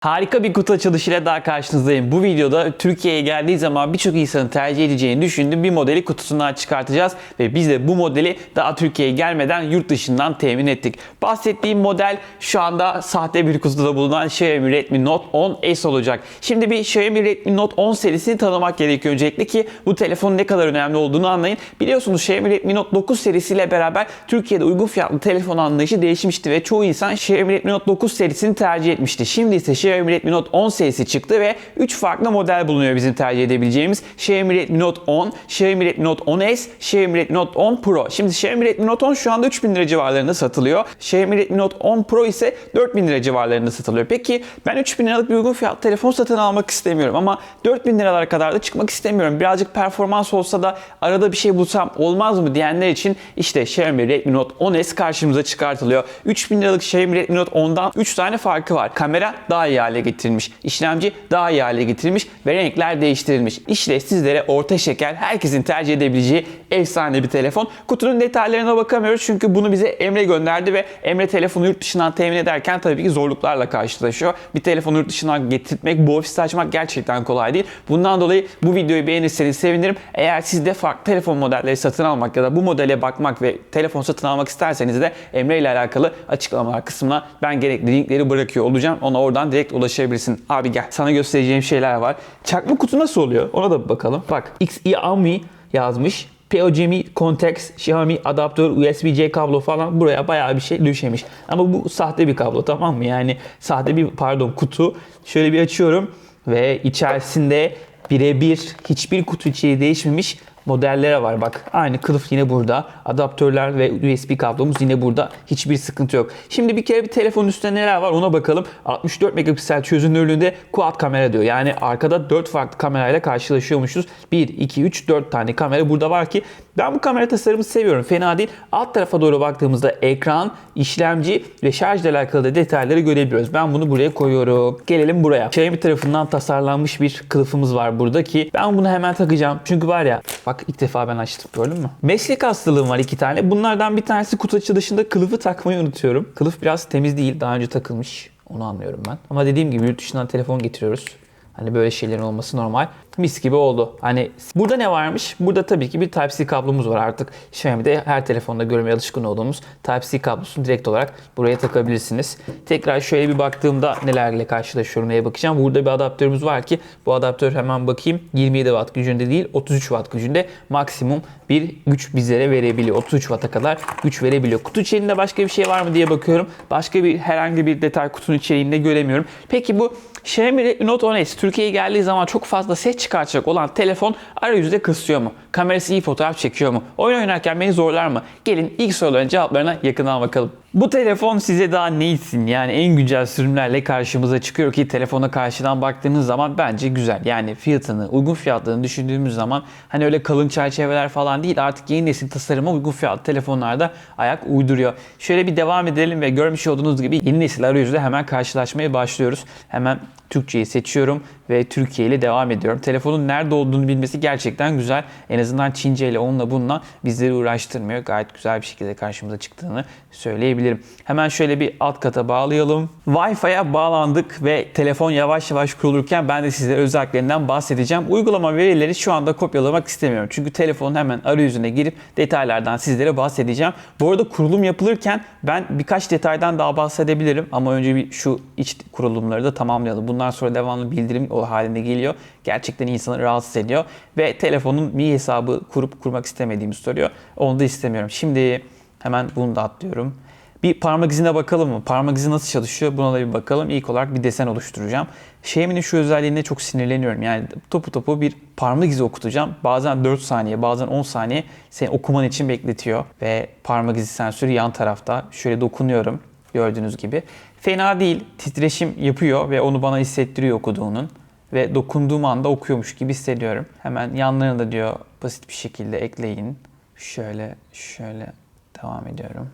Harika bir kutu açılışıyla daha karşınızdayım. Bu videoda Türkiye'ye geldiği zaman birçok insanın tercih edeceğini düşündüğüm bir modeli kutusundan çıkartacağız. Ve biz de bu modeli daha Türkiye'ye gelmeden yurt dışından temin ettik. Bahsettiğim model şu anda sahte bir kutuda bulunan Xiaomi Redmi Note 10S olacak. Şimdi bir Xiaomi Redmi Note 10 serisini tanımak gerekiyor öncelikle ki bu telefonun ne kadar önemli olduğunu anlayın. Biliyorsunuz Xiaomi Redmi Note 9 serisiyle beraber Türkiye'de uygun fiyatlı telefon anlayışı değişmişti ve çoğu insan Xiaomi Redmi Note 9 serisini tercih etmişti. Şimdi ise Xiaomi Redmi Note 10 serisi çıktı ve 3 farklı model bulunuyor bizim tercih edebileceğimiz. Xiaomi Redmi Note 10, Xiaomi Redmi Note 10S, Xiaomi Redmi Note 10 Pro. Şimdi Xiaomi Redmi Note 10 şu anda 3000 lira civarlarında satılıyor. Xiaomi Redmi Note 10 Pro ise 4000 lira civarlarında satılıyor. Peki ben 3000 liralık bir uygun fiyatlı telefon satın almak istemiyorum ama 4000 liralara kadar da çıkmak istemiyorum. Birazcık performans olsa da arada bir şey bulsam olmaz mı diyenler için işte Xiaomi Redmi Note 10S karşımıza çıkartılıyor. 3000 liralık Xiaomi Redmi Note 10'dan 3 tane farkı var. Kamera daha iyi hale getirilmiş. işlemci daha iyi hale getirilmiş ve renkler değiştirilmiş. İşte sizlere orta şeker herkesin tercih edebileceği efsane bir telefon. Kutunun detaylarına bakamıyoruz çünkü bunu bize Emre gönderdi ve Emre telefonu yurt dışından temin ederken tabii ki zorluklarla karşılaşıyor. Bir telefonu yurt dışından getirtmek, bu ofiste açmak gerçekten kolay değil. Bundan dolayı bu videoyu beğenirseniz sevinirim. Eğer siz de farklı telefon modelleri satın almak ya da bu modele bakmak ve telefon satın almak isterseniz de Emre ile alakalı açıklamalar kısmına ben gerekli linkleri bırakıyor olacağım. Ona oradan direkt ulaşabilirsin. Abi gel sana göstereceğim şeyler var. Çakma kutu nasıl oluyor? Ona da bir bakalım. Bak XIAMI yazmış. POGMI Context, Xiaomi adaptör, USB-C kablo falan buraya bayağı bir şey düşemiş. Ama bu sahte bir kablo tamam mı? Yani sahte bir pardon kutu. Şöyle bir açıyorum ve içerisinde birebir hiçbir kutu içeriği değişmemiş modellere var. Bak aynı kılıf yine burada. Adaptörler ve USB kablomuz yine burada. Hiçbir sıkıntı yok. Şimdi bir kere bir telefonun üstünde neler var ona bakalım. 64 megapiksel çözünürlüğünde quad kamera diyor. Yani arkada 4 farklı kamerayla karşılaşıyormuşuz. 1, 2, 3, 4 tane kamera burada var ki ben bu kamera tasarımını seviyorum. Fena değil. Alt tarafa doğru baktığımızda ekran, işlemci ve şarjla alakalı da detayları görebiliyoruz. Ben bunu buraya koyuyorum. Gelelim buraya. Xiaomi tarafından tasarlanmış bir kılıfımız var burada ki ben bunu hemen takacağım. Çünkü var ya bak ilk defa ben açtım gördün mü? Meslek hastalığım var iki tane. Bunlardan bir tanesi kutu açılışında kılıfı takmayı unutuyorum. Kılıf biraz temiz değil. Daha önce takılmış. Onu anlıyorum ben. Ama dediğim gibi yurt dışından telefon getiriyoruz. Hani böyle şeylerin olması normal. Mis gibi oldu. Hani burada ne varmış? Burada tabii ki bir Type-C kablomuz var artık. Xiaomi'de her telefonda görmeye alışkın olduğumuz Type-C kablosunu direkt olarak buraya takabilirsiniz. Tekrar şöyle bir baktığımda nelerle karşılaşıyorum neye bakacağım. Burada bir adaptörümüz var ki bu adaptör hemen bakayım 27 watt gücünde değil 33 watt gücünde maksimum bir güç bizlere verebiliyor. 33 watt'a kadar güç verebiliyor. Kutu içerisinde başka bir şey var mı diye bakıyorum. Başka bir herhangi bir detay kutunun içeriğinde göremiyorum. Peki bu Xiaomi Note 10S Türkiye'ye geldiği zaman çok fazla ses çıkartacak olan telefon arayüzde kısıyor mu? Kamerası iyi fotoğraf çekiyor mu? Oyun oynarken beni zorlar mı? Gelin ilk soruların cevaplarına yakından bakalım. Bu telefon size daha ne için? Yani en güncel sürümlerle karşımıza çıkıyor ki telefona karşıdan baktığınız zaman bence güzel. Yani fiyatını, uygun fiyatlarını düşündüğümüz zaman hani öyle kalın çerçeveler falan değil artık yeni nesil tasarıma uygun fiyatlı telefonlarda ayak uyduruyor. Şöyle bir devam edelim ve görmüş olduğunuz gibi yeni nesil arayüzle hemen karşılaşmaya başlıyoruz. Hemen Türkçeyi seçiyorum ve Türkiye ile devam ediyorum. Telefonun nerede olduğunu bilmesi gerçekten güzel. En azından Çince ile onunla bununla bizleri uğraştırmıyor. Gayet güzel bir şekilde karşımıza çıktığını söyleyebilirim. Hemen şöyle bir alt kata bağlayalım. Wi-Fi'ye bağlandık ve telefon yavaş yavaş kurulurken ben de sizlere özelliklerinden bahsedeceğim. Uygulama verileri şu anda kopyalamak istemiyorum. Çünkü telefonun hemen arayüzüne girip detaylardan sizlere bahsedeceğim. Bu arada kurulum yapılırken ben birkaç detaydan daha bahsedebilirim. Ama önce bir şu iç kurulumları da tamamlayalım. Bundan sonra devamlı bildirim o halinde geliyor. Gerçekten insanı rahatsız ediyor. Ve telefonun mi hesabı kurup kurmak istemediğimi soruyor. Onu da istemiyorum. Şimdi hemen bunu da atlıyorum. Bir parmak izine bakalım mı? Parmak izi nasıl çalışıyor? Buna da bir bakalım. İlk olarak bir desen oluşturacağım. Xiaomi'nin şu özelliğine çok sinirleniyorum. Yani topu topu bir parmak izi okutacağım. Bazen 4 saniye, bazen 10 saniye seni okuman için bekletiyor. Ve parmak izi sensörü yan tarafta. Şöyle dokunuyorum gördüğünüz gibi. Fena değil. Titreşim yapıyor ve onu bana hissettiriyor okuduğunun. Ve dokunduğum anda okuyormuş gibi hissediyorum. Hemen yanlarına da diyor basit bir şekilde ekleyin. Şöyle şöyle devam ediyorum.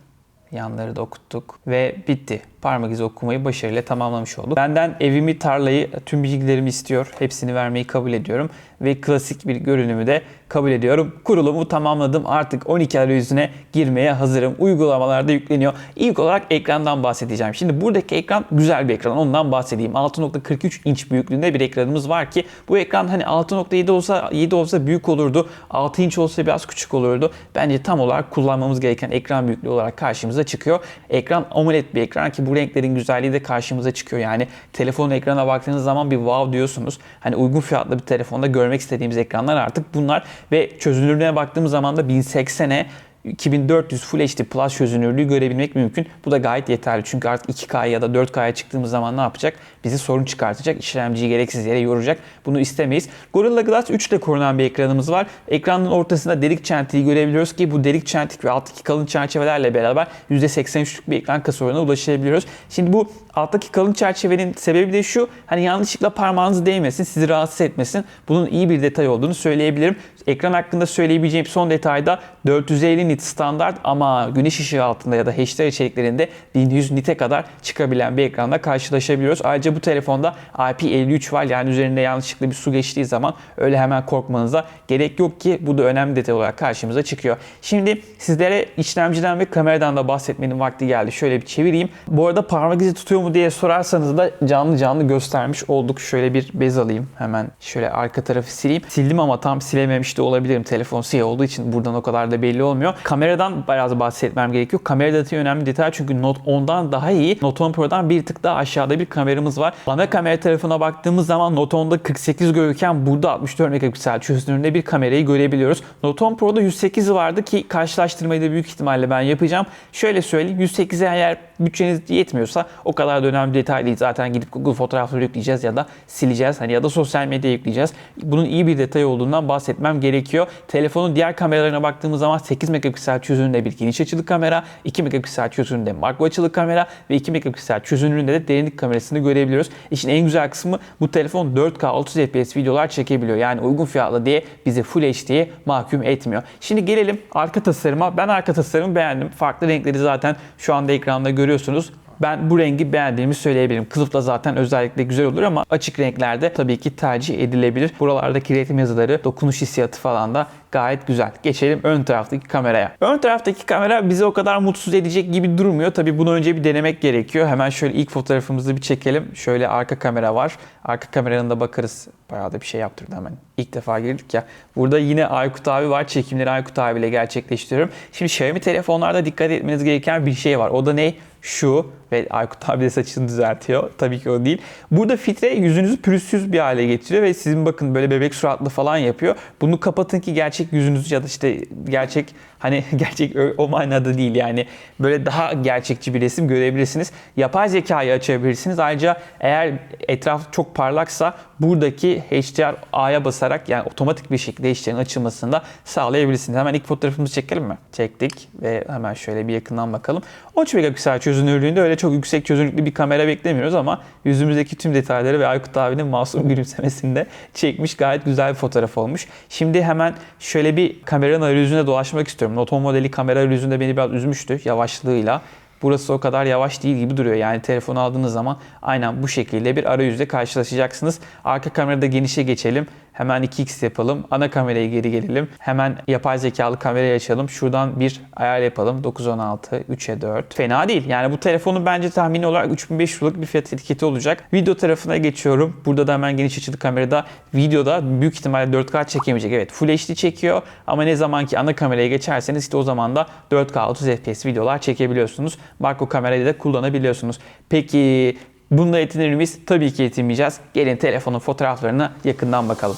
Yanları da okuttuk ve bitti. Parmak izi okumayı başarıyla tamamlamış olduk. Benden evimi, tarlayı, tüm bilgilerimi istiyor. Hepsini vermeyi kabul ediyorum. Ve klasik bir görünümü de kabul ediyorum. Kurulumu tamamladım. Artık 12 arayüzüne girmeye hazırım. Uygulamalarda yükleniyor. İlk olarak ekrandan bahsedeceğim. Şimdi buradaki ekran güzel bir ekran. Ondan bahsedeyim. 6.43 inç büyüklüğünde bir ekranımız var ki bu ekran hani 6.7 olsa 7 olsa büyük olurdu. 6 inç olsa biraz küçük olurdu. Bence tam olarak kullanmamız gereken ekran büyüklüğü olarak karşımıza çıkıyor. Ekran AMOLED bir ekran ki bu renklerin güzelliği de karşımıza çıkıyor. Yani telefonun ekrana baktığınız zaman bir wow diyorsunuz. Hani uygun fiyatlı bir telefonda görmek istediğimiz ekranlar artık bunlar ve çözünürlüğüne baktığımız zaman da 1080'e 2400 Full HD Plus çözünürlüğü görebilmek mümkün. Bu da gayet yeterli. Çünkü artık 2K ya da 4K'ya çıktığımız zaman ne yapacak? Bizi sorun çıkartacak. İşlemciyi gereksiz yere yoracak. Bunu istemeyiz. Gorilla Glass 3 ile korunan bir ekranımız var. Ekranın ortasında delik çentiği görebiliyoruz ki bu delik çentik ve alttaki kalın çerçevelerle beraber %83'lük bir ekran kasa oranına ulaşabiliyoruz. Şimdi bu alttaki kalın çerçevenin sebebi de şu. Hani yanlışlıkla parmağınız değmesin, sizi rahatsız etmesin. Bunun iyi bir detay olduğunu söyleyebilirim. Ekran hakkında söyleyebileceğim son detay da 450 nit standart ama güneş ışığı altında ya da HDR içeriklerinde 1100 nite kadar çıkabilen bir ekranda karşılaşabiliyoruz. Ayrıca bu telefonda IP53 var yani üzerinde yanlışlıkla bir su geçtiği zaman öyle hemen korkmanıza gerek yok ki bu da önemli detay olarak karşımıza çıkıyor. Şimdi sizlere işlemciden ve kameradan da bahsetmenin vakti geldi. Şöyle bir çevireyim. Bu arada parmak izi tutuyor mu diye sorarsanız da canlı canlı göstermiş olduk. Şöyle bir bez alayım. Hemen şöyle arka tarafı sileyim. Sildim ama tam silememiş de olabilirim. Telefon siyah olduğu için buradan o kadar da belli olmuyor. Kameradan biraz bahsetmem gerekiyor. Kamera detayı önemli detay çünkü Note 10'dan daha iyi. Note 10 Pro'dan bir tık daha aşağıda bir kameramız var. Ana kamera tarafına baktığımız zaman Note 10'da 48 görürken burada 64 megapiksel çözünürlüğünde bir kamerayı görebiliyoruz. Note 10 Pro'da 108 vardı ki karşılaştırmayı da büyük ihtimalle ben yapacağım. Şöyle söyleyeyim 108'e eğer bütçeniz yetmiyorsa o kadar da önemli detay değil. Zaten gidip Google fotoğrafları yükleyeceğiz ya da sileceğiz. Hani ya da sosyal medya yükleyeceğiz. Bunun iyi bir detay olduğundan bahsetmem gerekiyor. Telefonun diğer kameralarına baktığımız zaman 8 megapiksel çözünürlüğünde bir geniş açılı kamera, 2 megapiksel çözünürlüğünde makro açılı kamera ve 2 megapiksel çözünürlüğünde de derinlik kamerasını görebiliyoruz. İşin en güzel kısmı bu telefon 4K 30 FPS videolar çekebiliyor. Yani uygun fiyatlı diye bizi Full HD'ye mahkum etmiyor. Şimdi gelelim arka tasarıma. Ben arka tasarımı beğendim. Farklı renkleri zaten şu anda ekranda görüyorsunuz. Ben bu rengi beğendiğimi söyleyebilirim. Kılıfla zaten özellikle güzel olur ama açık renklerde tabii ki tercih edilebilir. Buralardaki resim yazıları, dokunuş hissiyatı falan da gayet güzel. Geçelim ön taraftaki kameraya. Ön taraftaki kamera bizi o kadar mutsuz edecek gibi durmuyor. Tabii bunu önce bir denemek gerekiyor. Hemen şöyle ilk fotoğrafımızı bir çekelim. Şöyle arka kamera var. Arka kameranın da bakarız. Bayağı da bir şey yaptırdı hemen. İlk defa girdik ya. Burada yine Aykut abi var. Çekimleri Aykut abiyle gerçekleştiriyorum. Şimdi Xiaomi telefonlarda dikkat etmeniz gereken bir şey var. O da ne? Şu ve Aykut abi de saçını düzeltiyor. Tabii ki o değil. Burada filtre yüzünüzü pürüzsüz bir hale getiriyor ve sizin bakın böyle bebek suratlı falan yapıyor. Bunu kapatın ki gerçek yüzünüzü ya da işte gerçek hani gerçek o manada değil yani böyle daha gerçekçi bir resim görebilirsiniz. Yapay zekayı açabilirsiniz. Ayrıca eğer etraf çok parlaksa buradaki HDR A'ya basarak yani otomatik bir şekilde HDR'ın açılmasını da sağlayabilirsiniz. Hemen ilk fotoğrafımızı çekelim mi? Çektik ve hemen şöyle bir yakından bakalım. 13 megapiksel çözünürlüğünde öyle çok yüksek çözünürlüklü bir kamera beklemiyoruz ama yüzümüzdeki tüm detayları ve Aykut abinin masum gülümsemesinde çekmiş gayet güzel bir fotoğraf olmuş. Şimdi hemen şöyle bir kameranın arayüzüne dolaşmak istiyorum. Note 10 modeli kamera arayüzünde beni biraz üzmüştü yavaşlığıyla. Burası o kadar yavaş değil gibi duruyor. Yani telefonu aldığınız zaman aynen bu şekilde bir arayüzle karşılaşacaksınız. Arka kamerada genişe geçelim. Hemen 2x yapalım. Ana kameraya geri gelelim. Hemen yapay zekalı kamerayı açalım. Şuradan bir ayar yapalım. 916, 3'e 4. Fena değil. Yani bu telefonun bence tahmini olarak 3500 liralık bir fiyat etiketi olacak. Video tarafına geçiyorum. Burada da hemen geniş açılı kamerada videoda büyük ihtimalle 4K çekemeyecek. Evet Full HD çekiyor ama ne zaman ki ana kameraya geçerseniz işte o zaman da 4K 30 FPS videolar çekebiliyorsunuz. Makro kamerayı da kullanabiliyorsunuz. Peki Bununla yetinir miyiz? Tabii ki yetinmeyeceğiz. Gelin telefonun fotoğraflarına yakından bakalım.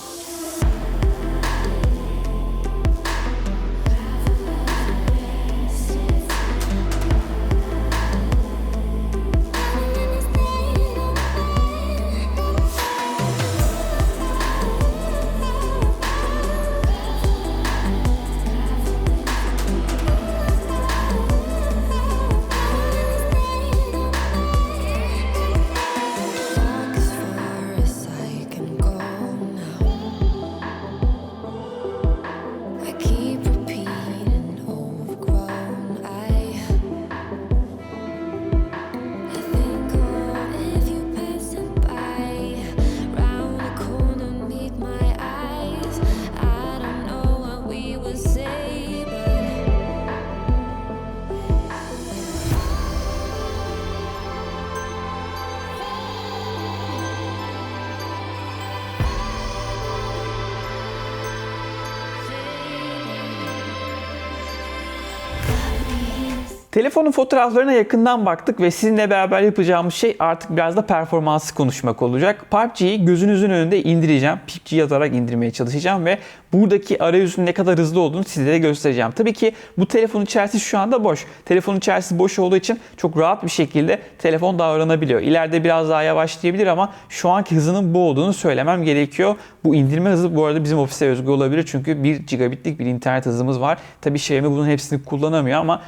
Telefonun fotoğraflarına yakından baktık ve sizinle beraber yapacağımız şey artık biraz da performansı konuşmak olacak. PUBG'yi gözünüzün önünde indireceğim. PUBG yazarak indirmeye çalışacağım ve buradaki arayüzün ne kadar hızlı olduğunu sizlere göstereceğim. Tabii ki bu telefonun içerisi şu anda boş. Telefonun içerisi boş olduğu için çok rahat bir şekilde telefon davranabiliyor. İleride biraz daha yavaşlayabilir ama şu anki hızının bu olduğunu söylemem gerekiyor. Bu indirme hızı bu arada bizim ofise özgü olabilir çünkü 1 gigabitlik bir internet hızımız var. Tabii Xiaomi bunun hepsini kullanamıyor ama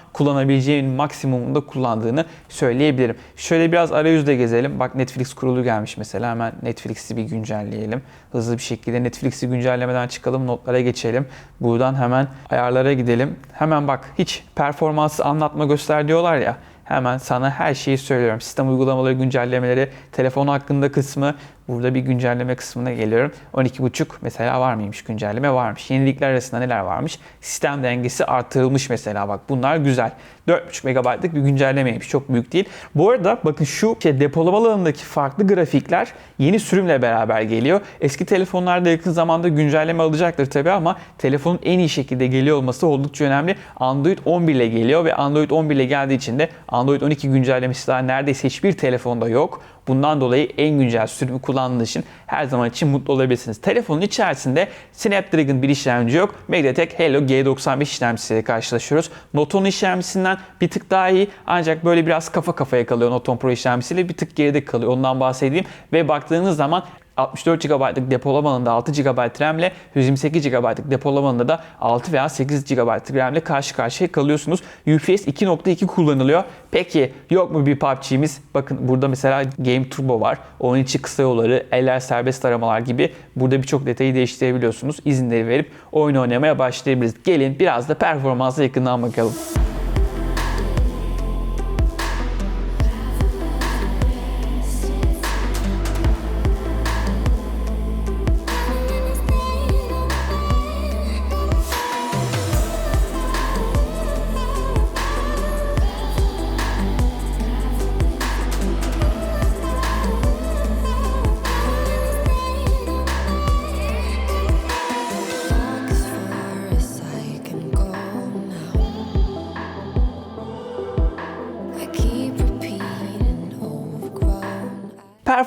kullanabileceğin maksimumunda kullandığını söyleyebilirim. Şöyle biraz arayüzde gezelim. Bak Netflix kurulu gelmiş mesela. Hemen Netflix'i bir güncelleyelim. Hızlı bir şekilde Netflix'i güncellemeden çıkalım. Notlara geçelim. Buradan hemen ayarlara gidelim. Hemen bak hiç performansı anlatma göster diyorlar ya. Hemen sana her şeyi söylüyorum. Sistem uygulamaları, güncellemeleri, telefon hakkında kısmı, Burada bir güncelleme kısmına geliyorum. 12.5 mesela var mıymış güncelleme? Varmış. Yenilikler arasında neler varmış? Sistem dengesi artırılmış mesela bak bunlar güzel. 4.5 MB'lık bir güncellemeymiş. Çok büyük değil. Bu arada bakın şu şey, depolama alanındaki farklı grafikler yeni sürümle beraber geliyor. Eski telefonlarda yakın zamanda güncelleme alacaktır tabii ama telefonun en iyi şekilde geliyor olması oldukça önemli. Android 11 ile geliyor ve Android 11 ile geldiği için de Android 12 güncellemesi daha neredeyse hiçbir telefonda yok. Bundan dolayı en güncel sürümü kullandığınız için her zaman için mutlu olabilirsiniz. Telefonun içerisinde Snapdragon bir işlemci yok. MediaTek Helio G95 işlemcisiyle karşılaşıyoruz. Note 10 işlemcisinden bir tık daha iyi ancak böyle biraz kafa kafaya kalıyor Note 10 Pro işlemcisiyle bir tık geride kalıyor. Ondan bahsedeyim. Ve baktığınız zaman 64 GB'lık depolamanında 6 GB RAM ile 128 GB'lık depolamanında da 6 veya 8 GB RAM ile karşı karşıya kalıyorsunuz. UPS 2.2 kullanılıyor. Peki yok mu bir PUBG'miz? Bakın burada mesela Game Turbo var. Onun için kısa yolları, eller serbest aramalar gibi burada birçok detayı değiştirebiliyorsunuz. İzinleri verip oyun oynamaya başlayabiliriz. Gelin biraz da performansa yakından bakalım.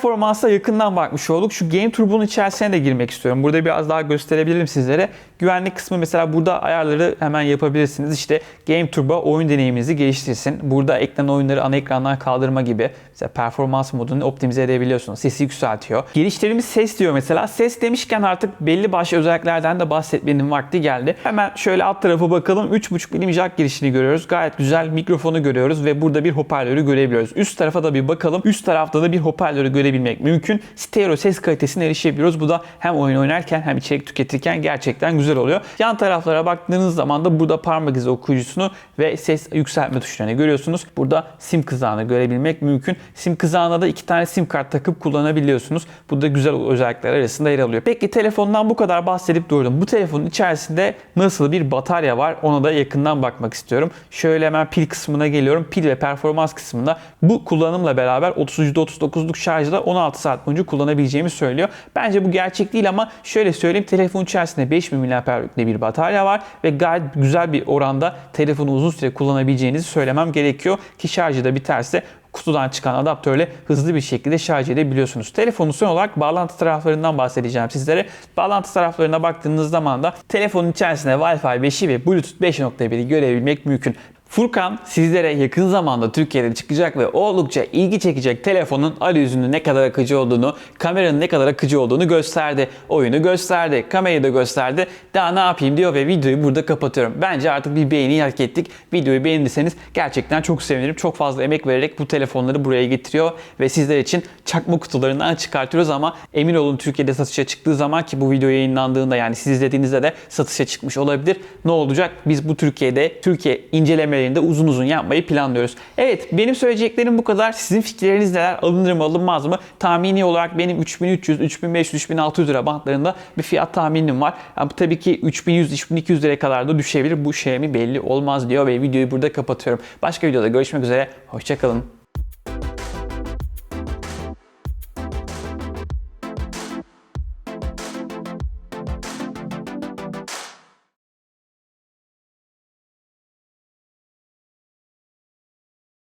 Performansa yakından bakmış olduk. Şu Game Turbo'nun içerisine de girmek istiyorum. Burada biraz daha gösterebilirim sizlere. Güvenlik kısmı mesela burada ayarları hemen yapabilirsiniz. İşte Game Turbo oyun deneyiminizi geliştirsin. Burada ekran oyunları ana ekrandan kaldırma gibi. Mesela performans modunu optimize edebiliyorsunuz. Sesi yükseltiyor. Geliştirdiğimiz ses diyor mesela. Ses demişken artık belli başlı özelliklerden de bahsetmenin vakti geldi. Hemen şöyle alt tarafa bakalım. 3.5 milim jack girişini görüyoruz. Gayet güzel mikrofonu görüyoruz ve burada bir hoparlörü görebiliyoruz. Üst tarafa da bir bakalım. Üst tarafta da bir hoparlörü görebilmek mümkün. Stereo ses kalitesine erişebiliyoruz. Bu da hem oyun oynarken hem içerik tüketirken gerçekten güzel oluyor. Yan taraflara baktığınız zaman da burada parmak izi okuyucusunu ve ses yükseltme tuşlarını görüyorsunuz. Burada sim kızağını görebilmek mümkün. Sim kızağına da iki tane sim kart takıp kullanabiliyorsunuz. Bu da güzel özellikler arasında yer alıyor. Peki telefondan bu kadar bahsedip durdum. Bu telefonun içerisinde nasıl bir batarya var ona da yakından bakmak istiyorum. Şöyle hemen pil kısmına geliyorum. Pil ve performans kısmında bu kullanımla beraber 30%-39'luk şarjla 16 saat boyunca kullanabileceğimi söylüyor. Bence bu gerçek değil ama şöyle söyleyeyim telefonun içerisinde 5000 mAh'likte bir batarya var ve gayet güzel bir oranda telefonu uzun süre kullanabileceğinizi söylemem gerekiyor ki şarjı da biterse kutudan çıkan adaptörle hızlı bir şekilde şarj edebiliyorsunuz. Telefonun son olarak bağlantı taraflarından bahsedeceğim sizlere. Bağlantı taraflarına baktığınız zaman da telefonun içerisinde Wi-Fi 5'i ve Bluetooth 5.1'i görebilmek mümkün. Furkan sizlere yakın zamanda Türkiye'de çıkacak ve oldukça ilgi çekecek telefonun arayüzünün ne kadar akıcı olduğunu, kameranın ne kadar akıcı olduğunu gösterdi. Oyunu gösterdi, kamerayı da gösterdi. Daha ne yapayım diyor ve videoyu burada kapatıyorum. Bence artık bir beğeni hak ettik. Videoyu beğendiyseniz gerçekten çok sevinirim. Çok fazla emek vererek bu telefonları buraya getiriyor ve sizler için çakma kutularından çıkartıyoruz ama emin olun Türkiye'de satışa çıktığı zaman ki bu video yayınlandığında yani siz izlediğinizde de satışa çıkmış olabilir. Ne olacak? Biz bu Türkiye'de Türkiye incelemelerinde uzun uzun yapmayı planlıyoruz. Evet benim söyleyeceklerim bu kadar. Sizin fikirleriniz neler? Alınır mı alınmaz mı? Tahmini olarak benim 3300, 3500, 3600 lira bantlarında bir fiyat tahminim var. Ama tabii ki 3100, 3200 liraya kadar da düşebilir. Bu şey mi belli olmaz diyor ve videoyu burada kapatıyorum. Başka videoda görüşmek üzere. Hoşçakalın.